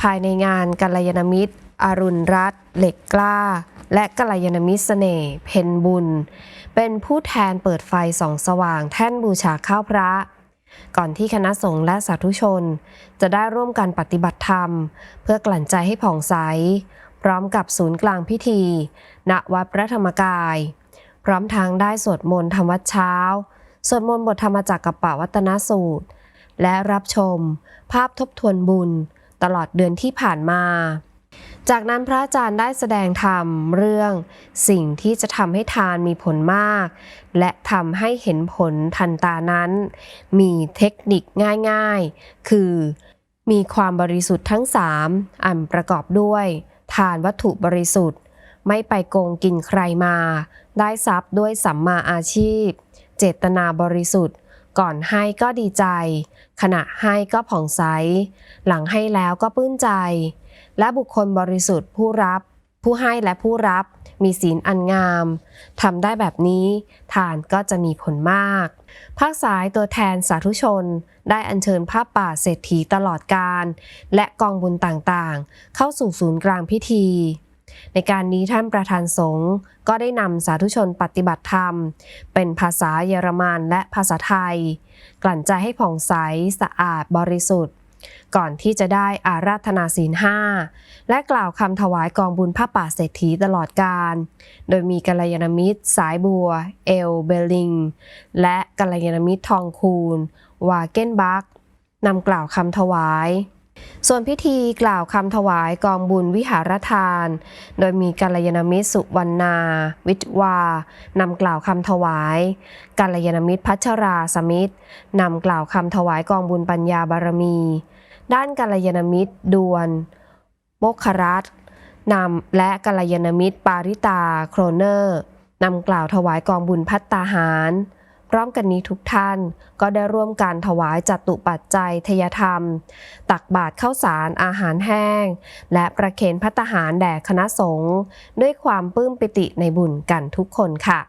ภายในงานกัลยาณมิตร อรุณรัตน์เหล็กกล้า และกัลยาณมิตรเสน่ห์เพนบุญ เป็นผู้แทนเปิดไฟส่องสว่างแท่นบูชาข้าวพระ ก่อนที่คณะสงฆ์และสาธุชน จะได้ร่วมกันปฏิบัติธรรม เพื่อกลั่นใจให้ผ่องใส พร้อมกับศูนย์กลางพิธี ณวัดพระธรรมกาย พร้อมทางได้สวดมนต์ธรรมวัดเช้าสวดมนต์บทธรรมจักรกับปวัตนสูตร และรับชม ภาพทบทวนบุญ ตลอดเดือนที่ผ่านมา จากนั้นพระอาจารย์ได้แสดงธรรมเรื่องสิ่งที่จะทำให้ทานมีผลมาก และทำให้เห็นผลทันตานั้น มีเทคนิคง่ายๆ คือมีความบริสุทธิ์ทั้ง3อันประกอบด้วย ทานวัตถุบริสุทธิ์ ไม่ไปโกงกินใครมา ได้ทรัพย์ด้วยสัมมาอาชีพ เจตนาบริสุทธิ์ ก่อนให้ก็ดีใจ ขณะให้ก็ผ่องใส หลังให้แล้วก็ปลื้มใจ และบุคคลบริสุทธิ์ผู้รับ ผู้ให้และผู้รับ มีศีลอันงามทำได้แบบนี้ทานก็จะมีผลมาก ภาคสายตัวแทนสาธุชน ได้อัญเชิญภาพป่าเศรษฐีตลอดการ และกองบุญต่างๆ เข้าสู่ศูนย์กลางพิธี ในการนี้ท่านประธานสงฆ์ก็ได้นำสาธุชนปฏิบัติธรรม เป็นภาษาเยอรมันและภาษาไทย กลั่นใจให้ผ่องใสสะอาดบริสุทธิ์ ก่อนที่จะได้อาราธนาศีลห้าและกล่าวคำถวายกองบุญผ้าป่าเศรษฐีตลอดการ โดยมีกัลยาณมิตร สายบัว เอลเบลลิง และกัลยาณมิตรทองคูณวาเกนบักนำกล่าวคำถวาย ส่วนพิธีกล่าวคำถวายกองบุญวิหารทาน โดยมีกัลยาณมิตรสุวรรณา วิทวานำกล่าวคำถวายกัลยาณมิตรพัชราสมิตรนำกล่าวคำถวายกองบุญปัญญาบารมี ด้านกัลยาณมิตรดวนโมคครัตน์นำและกัลยาณมิตรปาริตาโครเนอร์นำกล่าวถวายกองบุญพัตตาหาร พร้อมกันนี้ทุกท่านก็ได้ร่วมการถวายจัตุปัจจัยทยธรรม ตักบาตรข้าวสารอาหารแห้ง และประเคนพัตตาหารแด่คณะสงฆ์ด้วยความปลื้มปิติในบุญกันทุกคนค่ะ